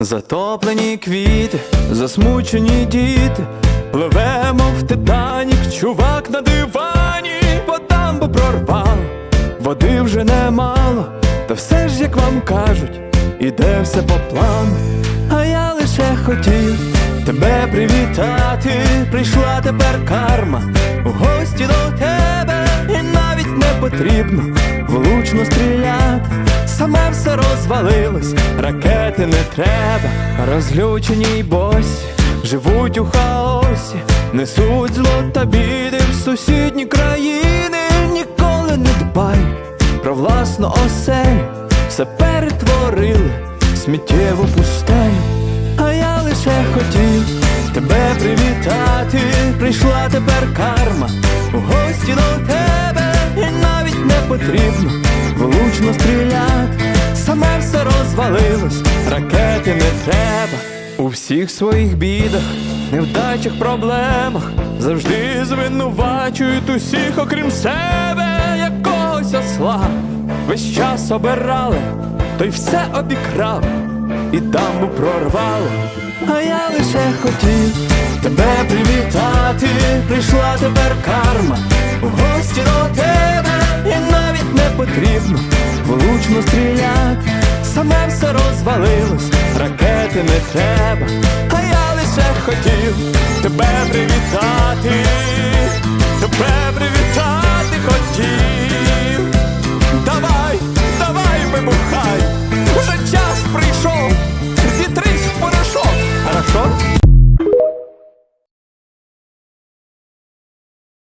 Затоплені квіти, засмучені діти, пливемо в Титанік, чувак на дивані, по дамбу прорвало, води вже немало, та все ж, як вам кажуть, іде все по плану. А я лише хотів тебе привітати, прийшла тепер карма, у гості до тебе, і навіть не потрібно влучно стріляти. Саме все розвалилось, ракети не треба, розлючені й босі, живуть у хаосі, несуть зло та біди в сусідні країни, ніколи не дбають про власну оселю, все перетворили в сміттєву пустелю. А я лише хотів тебе привітати, прийшла тепер карма, потрібно. Влучно стріляти, саме все розвалилось, ракети не треба. У всіх своїх бідах, невдачах, проблемах. Завжди звинувачують усіх, окрім себе, якогось осла. Весь час обирали, той все обікрав і дамбу прорвало. А я лише хотів тебе привітати, прийшла тепер карма, у гості до тебе, влучно стріляти, саме все розвалилось, ракети не треба, а я лише хотів тебе привітати, тебе.